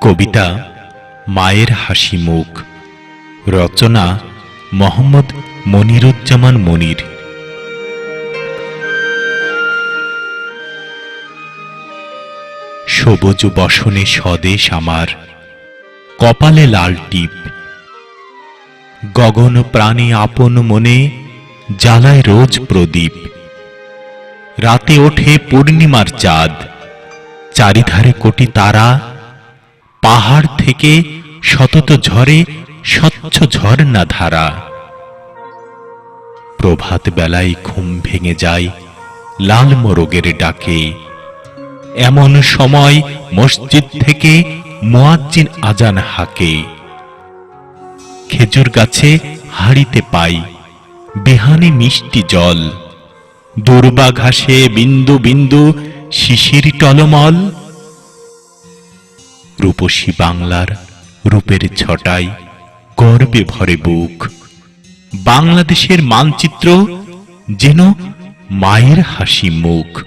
কবিতা মায়ের হাসি মুখ। রচনা মোহাম্মদ মনিরুজ্জামান মনির। সবুজ বসনে স্বদেশ আমার, কপালে লাল টিপ। গগন প্রাণে আপন মনে জ্বালায় রোজ প্রদীপ। রাতে ওঠে পূর্ণিমার চাঁদ, চারিধারে কোটি তারা পাহাড় থেকে সতত ঝরে স্বচ্ছ ঝর্ণা ধারা। প্রভাত বেলায় ঘুম ভেঙে যায় লাল মোরগের ডাকে। এমন সময় মসজিদ থেকে মুয়াজ্জিন আজান হাকে। খেজুর গাছে হাড়িতে পাই, বেহানে মিষ্টি জল। দুর্বা ঘাসে বিন্দু বিন্দু শিশির টলমল রূপসী বাংলার রূপের ছটাই গর্বে ভরে বুক। বাংলাদেশের মানচিত্র যেন মায়ের হাসি মুখ।